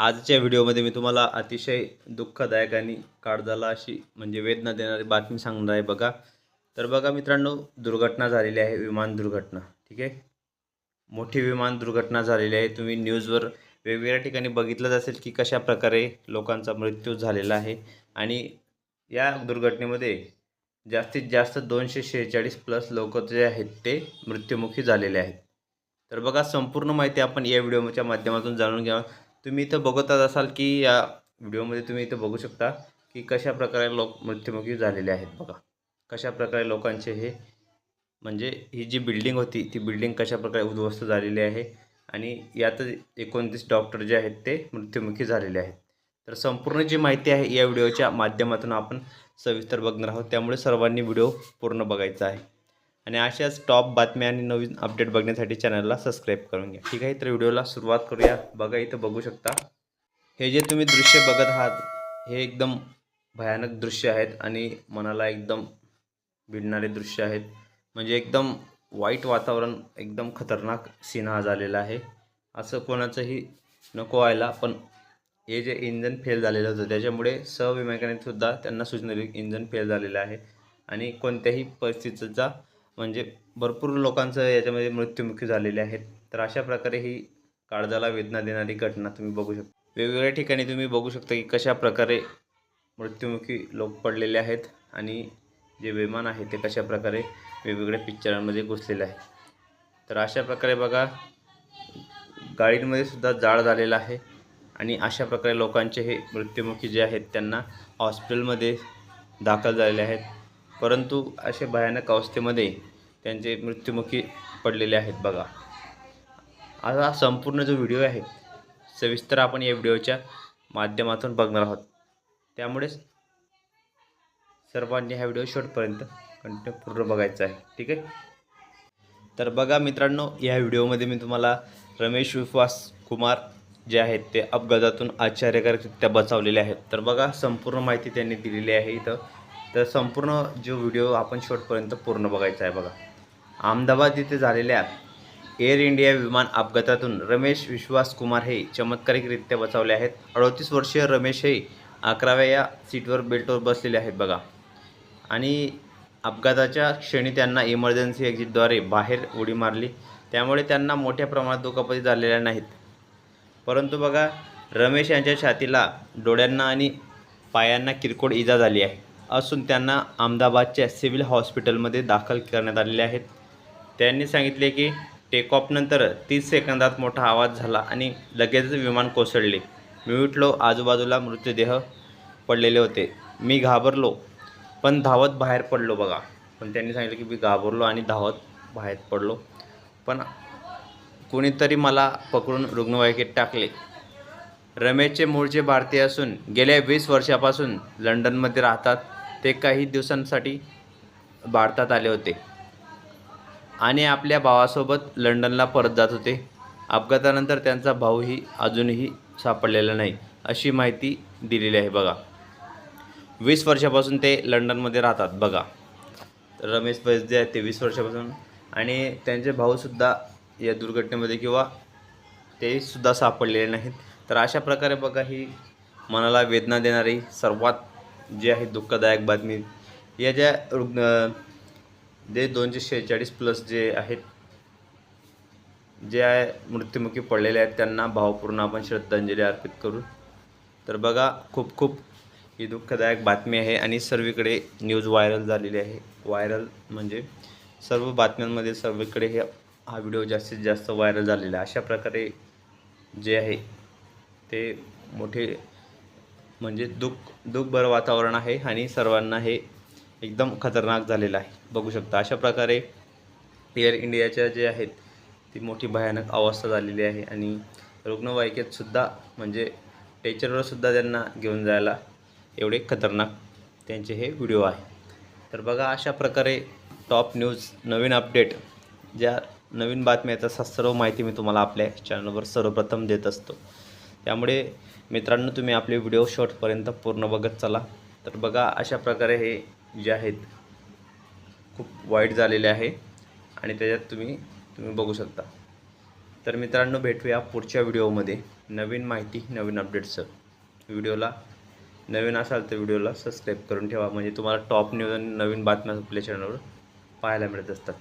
आजच्या व्हिडिओमध्ये मी तुम्हाला अतिशय दुःखदायक आणि काळजाला अशी म्हणजे वेदना देणारी बातमी सांगणार आहे बघा. तर बघा मित्रांनो दुर्घटना झालेली आहे विमान दुर्घटना ठीक आहे? मोठी विमान दुर्घटना झालेली आहे. तुम्ही न्यूजवर वेगवेगळ्या ठिकाणी बघितलंच असेल की कशा प्रकारे लोकांचा मृत्यू झालेला आहे. आणि या दुर्घटनेमध्ये जास्तीत जास्त दोनशे शेहेचाळीस प्लस लोक जे आहेत ते मृत्युमुखी झालेले आहेत. तर बघा संपूर्ण माहिती आपण या व्हिडिओच्या माध्यमातून जाणून घ्या तुम्ही इथं बघतच असाल की या व्हिडिओमध्ये तुम्ही इथं बघू शकता की कशा प्रकारे लोक मृत्युमुखी झालेले आहेत बघा. कशा प्रकारे लोकांचे हे म्हणजे ही जी बिल्डिंग होती ती बिल्डिंग कशा प्रकारे उद्ध्वस्त झालेली आहे आणि यातच एकोणतीस डॉक्टर जे आहेत ते मृत्युमुखी झालेले आहेत. तर संपूर्ण जी माहिती आहे या व्हिडिओच्या माध्यमातून आपण सविस्तर बघणार आहोत. त्यामुळे सर्वांनी व्हिडिओ पूर्ण बघायचा आहे. आणि अशाच टॉप बातम्या आणि नवीन अपडेट बघण्यासाठी चॅनलला सबस्क्राईब करून घ्या. ठीक आहे? तर व्हिडिओला सुरुवात करूया. बघा इथं बघू शकता. हे जे तुम्ही दृश्य बघत आहात हे एकदम भयानक दृश्य आहेत आणि मनाला एकदम भिडणारे दृश्य आहेत. म्हणजे एकदम वाईट वातावरण एकदम खतरनाक सीन हा झालेला आहे. असं कोणाचंही नको व्हायला पण हे जे इंजन फेल झालेलं होतं त्याच्यामुळे सहविमानिकांनी सुद्धा त्यांना सूचना दिली इंजन फेल झालेलं आहे. आणि कोणत्याही परिस्थितीचा म्हणजे भरपूर लोकांचं याच्यामध्ये मृत्युमुखी झालेले आहेत. तर अशा प्रकारे ही काळजाला वेदना देणारी घटना तुम्ही बघू शकता. वेगवेगळ्या ठिकाणी तुम्ही बघू शकता की कशा प्रकारे मृत्युमुखी लोक पडलेले आहेत आणि जे विमान आहे ते कशा प्रकारे वेगवेगळ्या पिक्चरांमध्ये घुसलेलं आहे. तर अशा प्रकारे बघा गाडींमध्ये सुद्धा जाळ झालेला आहे आणि अशा प्रकारे लोकांचे हे मृत्युमुखी जे आहेत त्यांना हॉस्पिटलमध्ये दाखल झालेले आहेत. परंतु असे भयानक अवस्थेमध्ये त्यांचे मृत्युमुखी पडलेले आहेत बघा. आता हा संपूर्ण जो व्हिडिओ आहे सविस्तर आपण या व्हिडिओच्या माध्यमातून बघणार आहोत. त्यामुळेच सर्वांनी हा व्हिडिओ शेवटपर्यंत कंटिन्यू पूर्ण बघायचा आहे ठीक आहे? तर बघा मित्रांनो या व्हिडिओमध्ये मी तुम्हाला रमेश विश्वास कुमार जे आहेत ते अपघातातून आश्चर्यकारकरित्या बचावलेले आहेत. तर बघा संपूर्ण माहिती त्यांनी दिलेली आहे इथं. तर संपूर्ण जो व्हिडिओ आपण शेवटपर्यंत पूर्ण बघायचा आहे बघा. अहमदाबाद येथे झालेल्या एअर इंडिया विमान अपघातातून रमेश विश्वास कुमार हे चमत्कारिकरित्या बचावले आहेत. अडतीस वर्षीय रमेश हे अकराव्या या सीटवर बेल्टवर बसलेले आहेत बघा. आणि अपघाताच्या क्षणी त्यांना इमर्जन्सी एक्झिटद्वारे बाहेर उडी मारली. त्यामुळे त्यांना मोठ्या प्रमाणात दुखापती झालेल्या नाहीत. परंतु बघा रमेश यांच्या छातीला डोळ्यांना आणि पायांना किरकोळ इजा झाली आहे. असून त्यांना अहमदाबादच्या सिव्हिल हॉस्पिटलमध्ये दाखल करण्यात आलेले आहेत. त्यांनी सांगितले की टेकऑफनंतर तीस सेकंदात मोठा आवाज झाला आणि लगेचच विमान कोसळले. मी उठलो आजूबाजूला मृतदेह पडलेले होते. मी घाबरलो पण धावत बाहेर पडलो बघा. पण त्यांनी सांगितलं की मी घाबरलो आणि धावत बाहेर पडलो. पण कोणीतरी मला पकडून रुग्णवाहिकेत टाकले. रमेशचे मूळचे भारतीय असून गेल्या वीस वर्षापासून लंडनमध्ये राहतात. ते काही दिवसांसाठी भारतात आले होते. आणि आपल्या भावासोबत लंडनला परत जात होते. अपघातानंतर त्यांचा भाऊही अजूनही सापडलेला नाही अशी माहिती दिलेली आहे बघा. वीस वर्षापासून ते लंडनमध्ये राहतात बघा. रमेश बैस आहेत ते वीस वर्षापासून. आणि त्यांचे भाऊसुद्धा या दुर्घटनेमध्ये किंवा तेसुद्धा सुद्धा सापडलेले नाहीत. तर अशा प्रकारे बघा ही मनाला वेदना देणारी सर्वात जे आहे दुःखदायक बातमी. या ज्या रुग्ण जे दोनशे शेहेचाळीस प्लस जे आहेत जे आहे मृत्युमुखी पडलेले आहेत त्यांना भावपूर्ण आपण श्रद्धांजली अर्पित करू. तर बघा खूप खूप ही दुःखदायक बातमी आहे आणि सर्वीकडे न्यूज व्हायरल झालेली आहे. व्हायरल म्हणजे सर्व बातम्यांमध्ये सर्वीकडे हे हा व्हिडिओ जास्तीत जास्त व्हायरल झालेला आहे. अशा प्रकारे जे आहे ते मोठे म्हणजे दुःख दुःखभर वातावरण आहे आणि सर्वांना हे एकदम खतरनाक झालेलं आहे. बघू शकता अशा प्रकारे एअर इंडियाच्या जे आहेत ती मोठी भयानक अवस्था झालेली आहे आणि रुग्णवाहिकेतसुद्धा म्हणजे टेचरवरसुद्धा त्यांना घेऊन जायला एवढे खतरनाक त्यांचे हे व्हिडिओ आहे. तर बघा अशा प्रकारे टॉप न्यूज नवीन अपडेट ज्या नवीन बातम्या येतात सर्व माहिती मी तुम्हाला आपल्या चॅनलवर सर्वप्रथम देत असतो. त्यामुळे मित्रांनो तुम्ही आपले व्हिडिओ शॉर्टपर्यंत पूर्ण बघत चला. तर बघा अशा प्रकारे हे जे आहेत खूप वाईट झालेले आहे आणि त्याच्यात तुम्ही तुम्ही बघू शकता. तर मित्रांनो भेटूया पुढच्या व्हिडिओमध्ये. नवीन माहिती नवीन अपडेट्स व्हिडिओला नवीन असाल तर व्हिडिओला सबस्क्राईब करून ठेवा. म्हणजे तुम्हाला टॉप न्यूज आणि नवीन बातम्या आपल्या चॅनलवर पाहायला मिळत असतात.